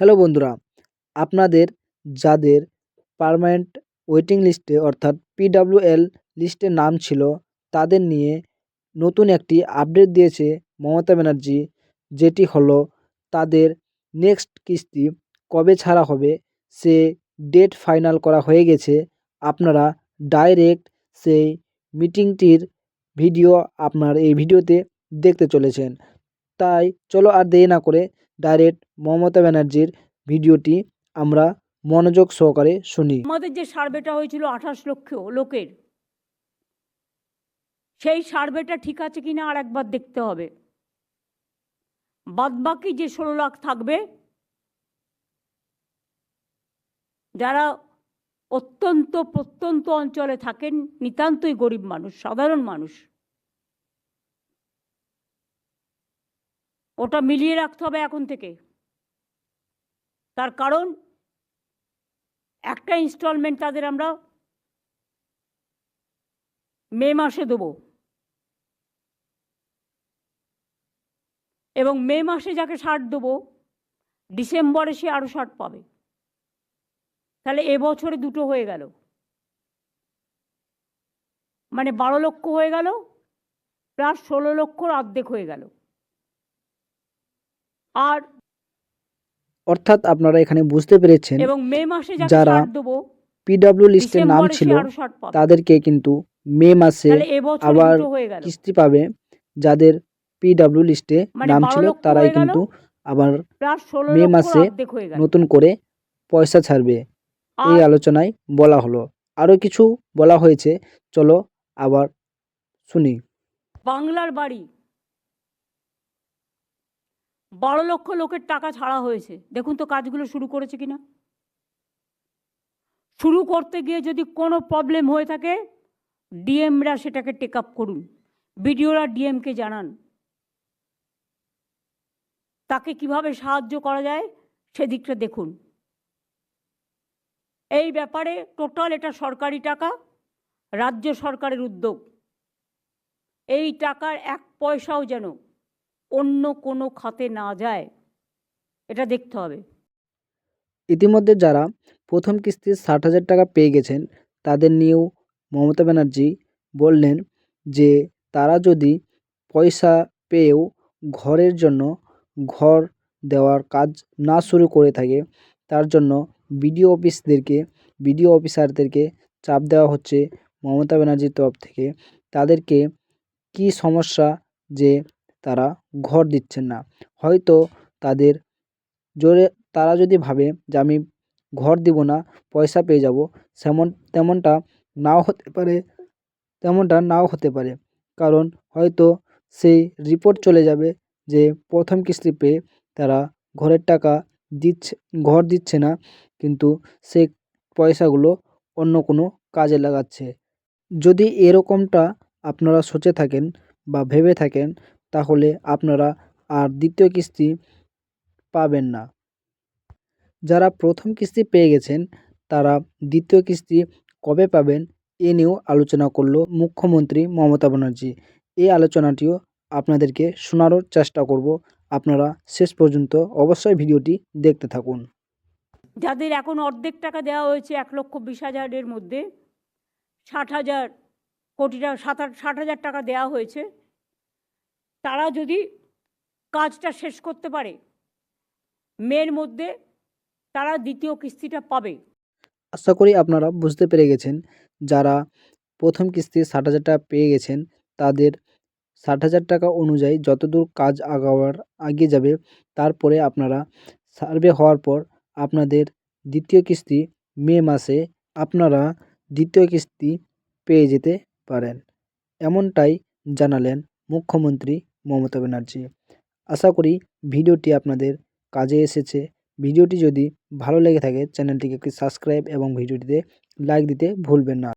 Hello বন্ধুরা, আপনাদের, যাদের পার্মানেন্ট ওয়েটিং লিস্টে অর্থাৎ পিডাব্লিউএল লিস্টে নাম ছিল, তাদের নিয়ে নতুন একটি আপডেট দিয়েছে মমতা ব্যানার্জি, যেটি হলো তাদের নেক্সট কিস্তি কবে ছাড়া হবে, সে ডেট ফাইনাল করা হয়ে গেছে। আপনারা ডাইরেক্ট সেই মিটিংটির ভিডিও আপনার এই ভিডিওতে দেখতে চলেছেন। তাই চলো আর দেরি না করে ডাইরেক্ট মমতা ব্যানার্জির ভিডিওটি আমরা মনোযোগ সহকারে শুনি। আমাদের যে সার্ভেটা হয়েছিল আঠাশ লক্ষ লোকের, সেই সার্ভেটা ঠিক আছে কিনা আর একবার দেখতে হবে। বাদবাকি যে ষোলো লাখ থাকবে, যারা অত্যন্ত প্রত্যন্ত অঞ্চলে থাকেন, নিতান্তই গরিব মানুষ, সাধারণ মানুষ ওটা মিলিয়ে রাখতে হবে এখন থেকে। তার কারণ, একটা ইনস্টলমেন্ট তাদের আমরা মে মাসে দেবো। এবং মে মাসে যাকে ষাট দেবো, ডিসেম্বরে সে আরও ষাট পাবে। তাহলে এবছরে দুটো হয়ে গেল। মানে বারো লক্ষ হয়ে গেল, প্লাস ষোলো লক্ষর অর্ধেক হয়ে গেল। আর অর্থাৎ আপনারা এখানে বুঝতে পেরেছেন এবং মে মাসে যারা পিডাব্লিউ লিস্টে নাম ছিল তাদেরকে কিন্তু মে মাসে আবার কিস্তি পাবে যাদের পিডাব্লিউ লিস্টে মানে নাম ছিল তারাই কিন্তু আবার মে মাসে নতুন করে পয়সা ছাড়বে। এই আলোচনায় বলা হলো। আরও কিছু বলা হয়েছে চলো আবার শুনি। বাংলার বাড়ি। বারো লক্ষ লোকের টাকা ছাড়া হয়েছে। দেখুন তো কাজগুলো শুরু করেছে কিনা। শুরু করতে গিয়ে যদি কোনো প্রবলেম হয়ে থাকে ডিএমরা সেটাকে টেক আপ করুন। বিডিওরা ডিএমকে জানান। তাকে কীভাবে সাহায্য করা যায়, সেদিকটা দেখুন। এই ব্যাপারে টোটাল এটা সরকারি টাকা, রাজ্য সরকারের উদ্যোগ। এই টাকার এক পয়সাও যেন অন্য কোনো খাতে না যায়, এটা দেখতে হবে। ইতিমধ্যে যারা প্রথম কিস্তির ষাট হাজার টাকা পেয়ে গেছেন, তাদের নিয়েও মমতা ব্যানার্জি বললেন যে, তারা যদি পয়সা পেয়েও ঘরের জন্য ঘর দেওয়ার কাজ না শুরু করে থাকে, তার জন্য বিডিও অফিসদেরকে, বিডিও অফিসারদেরকে চাপ দেওয়া হচ্ছে মমতা ব্যানার্জির তরফ থেকে। তাদেরকে কী সমস্যা যে তারা ঘর দিচ্ছেন না। হয়তো তাদের জোরে, তারা যদি ভাবে যে আমি ঘর দিব না, পয়সা পেয়ে যাব, সেমন, তেমনটা নাও হতে পারে, তেমনটা নাও হতে পারে। কারণ হয়তো সেই রিপোর্ট চলে যাবে যে প্রথম কিস্তি পেয়ে তারা ঘরের টাকা দিচ্ছে, ঘর দিচ্ছে না, কিন্তু সে পয়সাগুলো অন্য কোনো কাজে লাগাচ্ছে। যদি এরকমটা আপনারা সোচে থাকেন বা ভেবে থাকেন তাহলে আপনারা আর দ্বিতীয় কিস্তি পাবেন না। যারা প্রথম কিস্তি পেয়ে গেছেন, তারা দ্বিতীয় কিস্তি কবে পাবেন এ নিয়েও আলোচনা করল মুখ্যমন্ত্রী মমতা ব্যানার্জি। এই আলোচনাটিও আপনাদেরকে শোনানোর চেষ্টা করব। আপনারা শেষ পর্যন্ত অবশ্যই ভিডিওটি দেখতে থাকুন। যাদের এখন অর্ধেক টাকা দেওয়া হয়েছে, এক লক্ষ বিশ হাজারের মধ্যে ষাট হাজার কোটি টাকা, সাত ষাট হাজার টাকা দেওয়া হয়েছে তারা যদি কাজটা শেষ করতে পারে মের মধ্যে তারা দ্বিতীয় কিস্তিটা পাবে। আশা করি আপনারা বুঝতে পেরে গেছেন, যারা প্রথম কিস্তি ষাট হাজার টাকা পেয়ে গেছেন, তাদের ষাট হাজার টাকা অনুযায়ী যতদূর কাজ আগাবার, এগিয়ে যাবে, তারপরে আপনারা সার্ভে হওয়ার পর আপনাদের দ্বিতীয় কিস্তি মে মাসে আপনারা দ্বিতীয় কিস্তি পেয়ে যেতে পারেন। এমনটাই জানালেন মুখ্যমন্ত্রী মমতা ব্যানার্জি। আশা করি ভিডিওটি আপনাদের কাজে এসেছে। ভিডিওটি যদি ভালো লেগে থাকে, চ্যানেলটিকে একটি সাবস্ক্রাইব এবং ভিডিওটিতে লাইক দিতে ভুলবেন না।